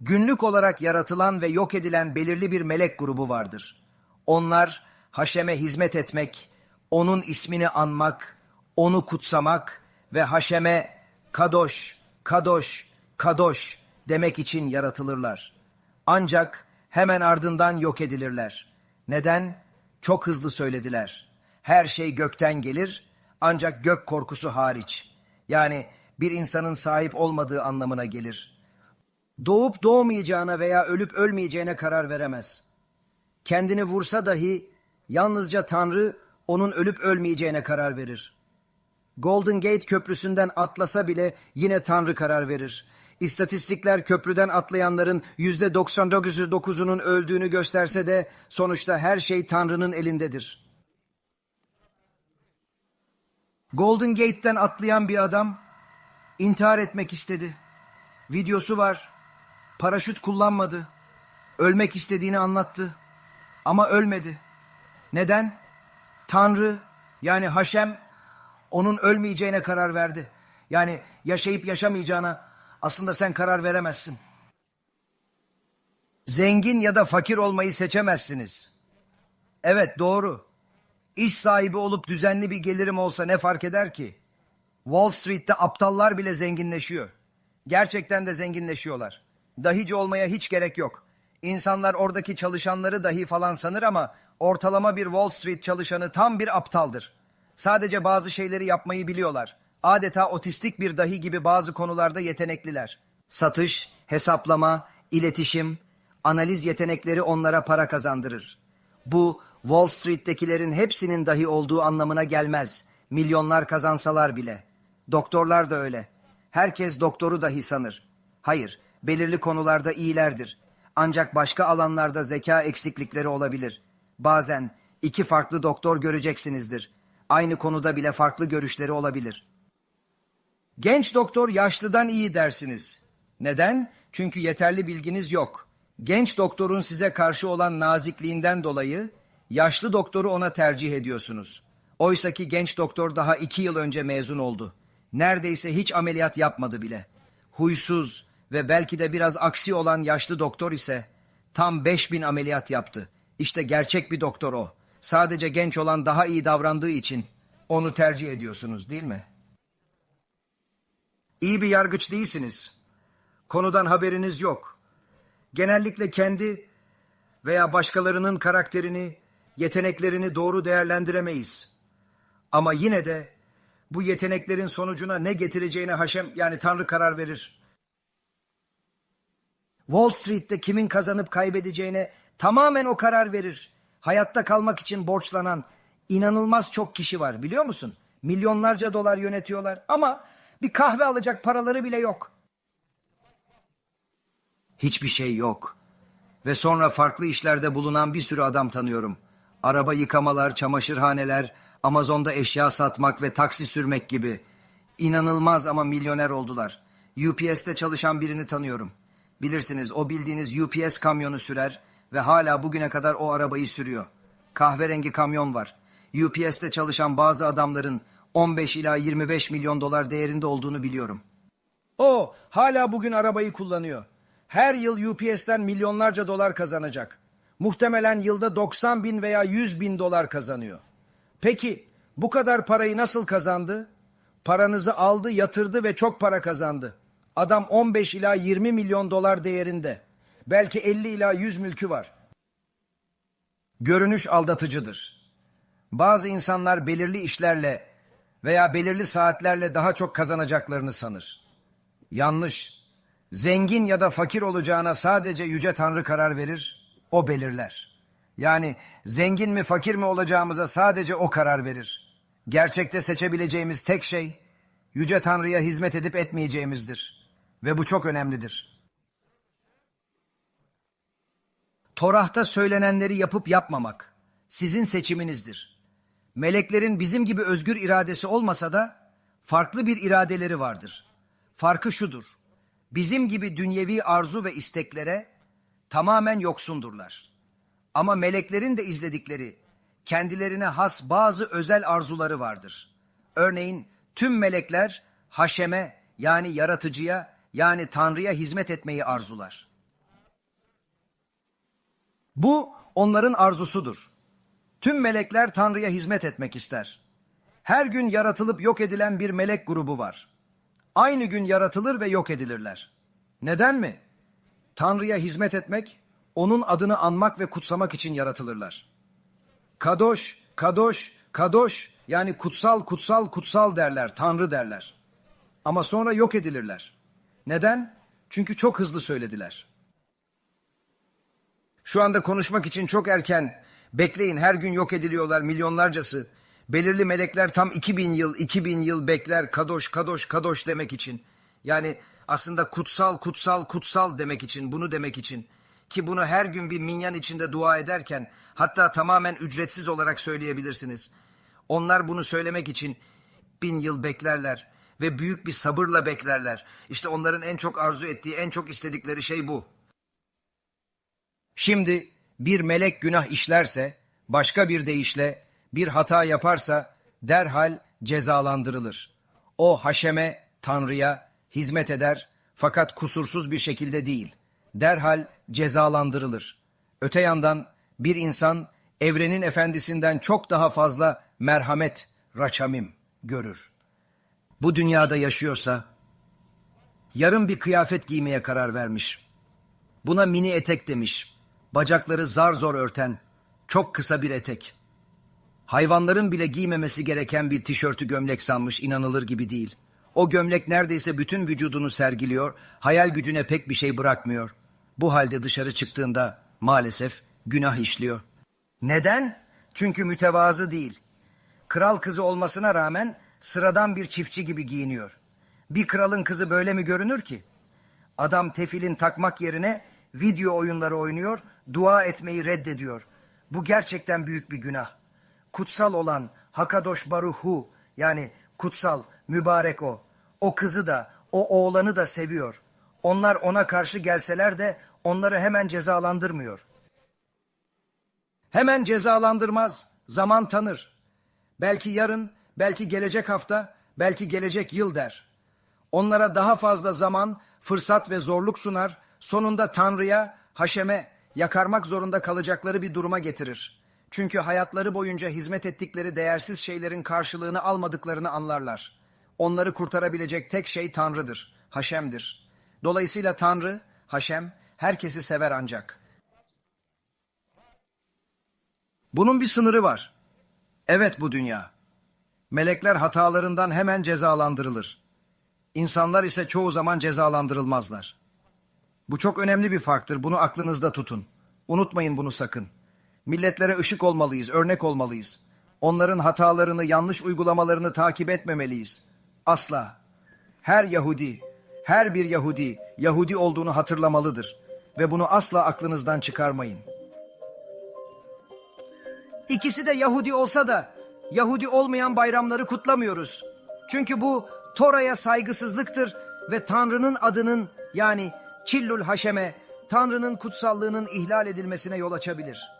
Günlük olarak yaratılan ve yok edilen belirli bir melek grubu vardır. Onlar Haşem'e hizmet etmek, onun ismini anmak, onu kutsamak ve Haşem'e kadoş, kadoş, kadoş demek için yaratılırlar. Ancak hemen ardından yok edilirler. Neden? Çok hızlı söylediler. Her şey gökten gelir ancak gök korkusu hariç. Yani bir insanın sahip olmadığı anlamına gelir. Doğup doğmayacağına veya ölüp ölmeyeceğine karar veremez. Kendini vursa dahi yalnızca Tanrı onun ölüp ölmeyeceğine karar verir. Golden Gate köprüsünden atlasa bile yine Tanrı karar verir. İstatistikler köprüden atlayanların yüzde 99'unun öldüğünü gösterse de sonuçta her şey Tanrı'nın elindedir. Golden Gate'den atlayan bir adam intihar etmek istedi. Videosu var. Paraşüt kullanmadı. Ölmek istediğini anlattı. Ama ölmedi. Neden? Tanrı yani Haşem onun ölmeyeceğine karar verdi. Yani yaşayıp yaşamayacağına aslında sen karar veremezsin. Zengin ya da fakir olmayı seçemezsiniz. Evet doğru. İş sahibi olup düzenli bir gelirim olsa ne fark eder ki? Wall Street'te aptallar bile zenginleşiyor. Gerçekten de zenginleşiyorlar. Dahici olmaya hiç gerek yok. İnsanlar oradaki çalışanları dahi falan sanır ama ortalama bir Wall Street çalışanı tam bir aptaldır. Sadece bazı şeyleri yapmayı biliyorlar. Adeta otistik bir dahi gibi bazı konularda yetenekliler. Satış, hesaplama, iletişim, analiz yetenekleri onlara para kazandırır. Bu Wall Street'tekilerin hepsinin dahi olduğu anlamına gelmez. Milyonlar kazansalar bile. Doktorlar da öyle. Herkes doktoru dahi sanır. Hayır, belirli konularda iyilerdir. Ancak başka alanlarda zeka eksiklikleri olabilir. Bazen iki farklı doktor göreceksinizdir. Aynı konuda bile farklı görüşleri olabilir. Genç doktor yaşlıdan iyi dersiniz. Neden? Çünkü yeterli bilginiz yok. Genç doktorun size karşı olan nazikliğinden dolayı yaşlı doktoru ona tercih ediyorsunuz. Oysaki genç doktor daha iki yıl önce mezun oldu. Neredeyse hiç ameliyat yapmadı bile. Huysuz ve belki de biraz aksi olan yaşlı doktor ise tam 5000 ameliyat yaptı. İşte gerçek bir doktor o. Sadece genç olan daha iyi davrandığı için onu tercih ediyorsunuz değil mi? İyi bir yargıç değilsiniz. Konudan haberiniz yok. Genellikle kendi veya başkalarının karakterini, yeteneklerini doğru değerlendiremeyiz. Ama yine de bu yeteneklerin sonucuna ne getireceğine Haşem yani Tanrı karar verir. Wall Street'te kimin kazanıp kaybedeceğine tamamen o karar verir. Hayatta kalmak için borçlanan inanılmaz çok kişi var biliyor musun? Milyonlarca dolar yönetiyorlar ama bir kahve alacak paraları bile yok. Hiçbir şey yok. Ve sonra farklı işlerde bulunan bir sürü adam tanıyorum. Araba yıkamalar, çamaşırhaneler, Amazon'da eşya satmak ve taksi sürmek gibi. İnanılmaz ama milyoner oldular. UPS'te çalışan birini tanıyorum. Bilirsiniz o bildiğiniz UPS kamyonu sürer ve hala bugüne kadar o arabayı sürüyor. Kahverengi kamyon var. UPS'te çalışan bazı adamların 15 ila 25 milyon dolar değerinde olduğunu biliyorum. O hala bugün arabayı kullanıyor. Her yıl UPS'ten milyonlarca dolar kazanacak. Muhtemelen yılda 90 bin veya 100 bin dolar kazanıyor. Peki bu kadar parayı nasıl kazandı? Paranızı aldı, yatırdı ve çok para kazandı. Adam 15 ila 20 milyon dolar değerinde. Belki 50 ila 100 mülkü var. Görünüş aldatıcıdır. Bazı insanlar belirli işlerle veya belirli saatlerle daha çok kazanacaklarını sanır. Yanlış. Zengin ya da fakir olacağına sadece yüce Tanrı karar verir, o belirler. Yani zengin mi fakir mi olacağımıza sadece o karar verir. Gerçekte seçebileceğimiz tek şey yüce Tanrı'ya hizmet edip etmeyeceğimizdir. Ve bu çok önemlidir. Torah'ta söylenenleri yapıp yapmamak sizin seçiminizdir. Meleklerin bizim gibi özgür iradesi olmasa da farklı bir iradeleri vardır. Farkı şudur. Bizim gibi dünyevi arzu ve isteklere tamamen yoksundurlar. Ama meleklerin de izledikleri kendilerine has bazı özel arzuları vardır. Örneğin tüm melekler Haşem'e yani yaratıcıya yani Tanrı'ya hizmet etmeyi arzular. Bu onların arzusudur. Tüm melekler Tanrı'ya hizmet etmek ister. Her gün yaratılıp yok edilen bir melek grubu var. Aynı gün yaratılır ve yok edilirler. Neden mi? Tanrı'ya hizmet etmek, onun adını anmak ve kutsamak için yaratılırlar. Kadoş, kadoş, kadoş yani kutsal, kutsal, kutsal derler, Tanrı derler. Ama sonra yok edilirler. Neden? Çünkü çok hızlı söylediler. Şu anda konuşmak için çok erken. Bekleyin her gün yok ediliyorlar milyonlarcası. Belirli melekler tam 2000 yıl, 2000 yıl bekler kadoş, kadoş, kadoş demek için. Yani aslında kutsal, kutsal, kutsal demek için, bunu demek için. Ki bunu her gün bir minyan içinde dua ederken hatta tamamen ücretsiz olarak söyleyebilirsiniz. Onlar bunu söylemek için bin yıl beklerler ve büyük bir sabırla beklerler. İşte onların en çok arzu ettiği, en çok istedikleri şey bu. Şimdi bir melek günah işlerse, başka bir deyişle bir hata yaparsa derhal cezalandırılır. O haşeme, Tanrı'ya hizmet eder fakat kusursuz bir şekilde değil. Derhal cezalandırılır. Öte yandan bir insan evrenin efendisinden çok daha fazla merhamet, raçamim görür. Bu dünyada yaşıyorsa yarım bir kıyafet giymeye karar vermiş. Buna mini etek demiş. Bacakları zar zor örten, çok kısa bir etek. Hayvanların bile giymemesi gereken bir tişörtü gömlek sanmış inanılır gibi değil. O gömlek neredeyse bütün vücudunu sergiliyor, hayal gücüne pek bir şey bırakmıyor. Bu halde dışarı çıktığında maalesef günah işliyor. Neden? Çünkü mütevazı değil. Kral kızı olmasına rağmen sıradan bir çiftçi gibi giyiniyor. Bir kralın kızı böyle mi görünür ki? Adam tefilin takmak yerine video oyunları oynuyor, dua etmeyi reddediyor. Bu gerçekten büyük bir günah. Kutsal olan Hakadosh Baruhu yani kutsal, mübarek o. O kızı da, o oğlanı da seviyor. Onlar ona karşı gelseler de onları hemen cezalandırmıyor. Hemen cezalandırmaz, zaman tanır. Belki yarın, belki gelecek hafta, belki gelecek yıl der. Onlara daha fazla zaman, fırsat ve zorluk sunar, sonunda Tanrı'ya, Haşem'e yakarmak zorunda kalacakları bir duruma getirir. Çünkü hayatları boyunca hizmet ettikleri değersiz şeylerin karşılığını almadıklarını anlarlar. Onları kurtarabilecek tek şey Tanrı'dır, Haşem'dir. Dolayısıyla Tanrı, Haşem, herkesi sever ancak. Bunun bir sınırı var. Evet bu dünya. Melekler hatalarından hemen cezalandırılır. İnsanlar ise çoğu zaman cezalandırılmazlar. Bu çok önemli bir farktır. Bunu aklınızda tutun. Unutmayın bunu sakın. Milletlere ışık olmalıyız, örnek olmalıyız. Onların hatalarını, yanlış uygulamalarını takip etmemeliyiz. Asla. Her Yahudi, her bir Yahudi, Yahudi olduğunu hatırlamalıdır. Ve bunu asla aklınızdan çıkarmayın. İkisi de Yahudi olsa da Yahudi olmayan bayramları kutlamıyoruz. Çünkü bu Tora'ya saygısızlıktır ve Tanrı'nın adının yani Çillül Haşem'e, Tanrı'nın kutsallığının ihlal edilmesine yol açabilir.